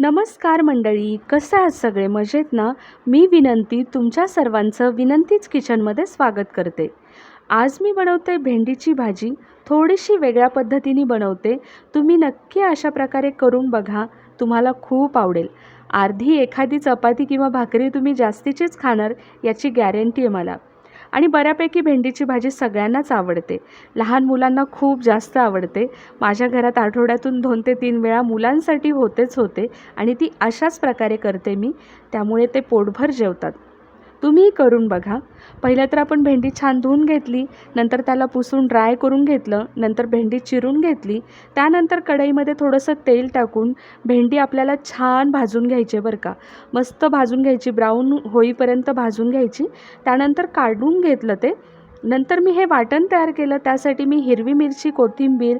नमस्कार मंडळी कसं आहात सगळे? मजेत ना? मी विनंती तुमच्या सर्वांचं विनंतीच किचनमध्ये स्वागत करते. आज मी बनवते भेंडीची भाजी. थोडीशी वेगळ्या पद्धतीने बनवते. तुम्ही नक्की अशा प्रकारे करून बघा. तुम्हाला खूप आवडेल. अर्धी एखादी चपाती किंवा भाकरी तुम्ही जास्तीचीच खाणार याची गॅरंटी आहे मला. आणि बऱ्यापैकी भेंडीची भाजी सगळ्यांनाच आवडते. लहान मुलांना खूप जास्त आवडते. माझ्या घरात आठवड्यातून दोन ते तीन वेळा मुलांसाठी होतेच होते आणि ती अशाच प्रकारे करते मी. त्यामुळे ते पोटभर जेवतात. तुम्हीही करून बघा. पहिलं तर आपण भेंडी छान धुवून घेतली नंतर त्याला पुसून ड्राय करून घेतलं नंतर भेंडी चिरून घेतली. त्यानंतर कढईमध्ये थोडंसं तेल टाकून भेंडी आपल्याला छान भाजून घ्यायची बरं का. मस्त भाजून घ्यायची ब्राऊन होईपर्यंत भाजून घ्यायची. त्यानंतर काढून घेतलं ते. नंतर मी हे वाटण तयार केलं. त्यासाठी मी हिरवी मिरची कोथिंबीर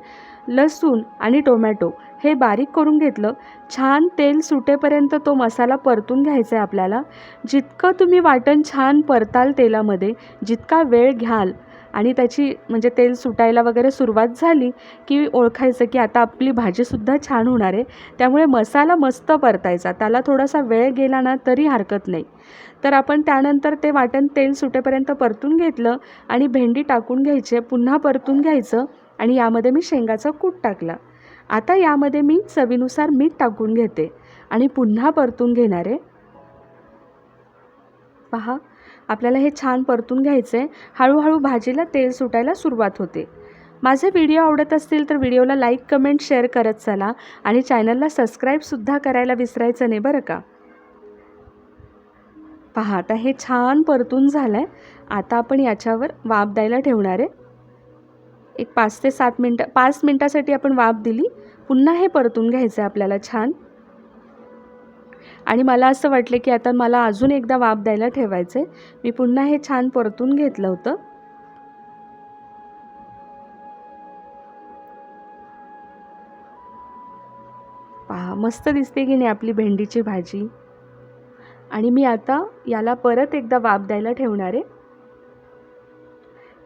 लसूण आणि टोमॅटो हे बारीक करून घेतलं. छान तेल सुटेपर्यंत तो मसाला परतून घ्यायचा आहे आपल्याला. जितकं तुम्ही वाटण छान परताल तेलामध्ये जितका वेळ घ्याल आणि त्याची म्हणजे तेल सुटायला वगैरे सुरुवात झाली की ओळखायचं की आता आपली भाजीसुद्धा छान होणार आहे. त्यामुळे मसाला मस्त परतायचा. त्याला थोडासा वेळ गेला ना तरी हरकत नाही. तर आपण त्यानंतर ते वाटण तेल सुटेपर्यंत परतून घेतलं आणि भेंडी टाकून घ्यायची पुन्हा परतून घ्यायचं आणि यामध्ये मी शेंगाचा कूट टाकला. आता यामध्ये मी चवीनुसार मीठ टाकून घेते आणि पुन्हा परतून घेणार आहे. पहा आपल्याला हे छान परतून घ्यायचं आहे हळूहळू भाजीला तेल सुटायला सुरुवात होते. माझे व्हिडिओ आवडत असतील तर व्हिडिओला लाईक कमेंट शेअर करत चला आणि चॅनलला सबस्क्राईबसुद्धा करायला विसरायचं नाही बरं का? पहा आता हे छान परतून झालं आहे आता आपण याच्यावर वाफ द्यायला ठेवणार आहे. एक पाच ते सात मिनटं पाच मिनटासाठी आपण वाफ दिली. पुन्हा हे परतून घ्यायचं आहे आपल्याला छान. आणि मला असं वाटलं की आता मला अजून एकदा वाफ द्यायला ठेवायचं आहे मी पुन्हा हे छान परतून घेतलं होतं. पहा मस्त दिसते की नाही आपली भेंडीची भाजी. आणि मी आता याला परत एकदा वाफ द्यायला ठेवणार आहे.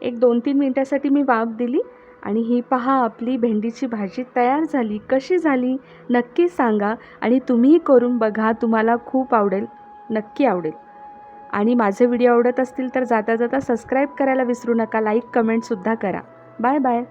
एक दोन तीन मिनटासाठी मी वाफ दिली. आणि ही पहा आपली भेंडीची भाजी तयार झाली कशी झाली? नक्की सांगा आणि तुम्हीही करून बघा तुम्हाला खूप आवडेल नक्की आवडेल. आणि माझे व्हिडिओ आवडत असतील तर जाता जाता सबस्क्राईब करायला विसरू नका लाईक कमेंटसुद्धा करा. Bye bye.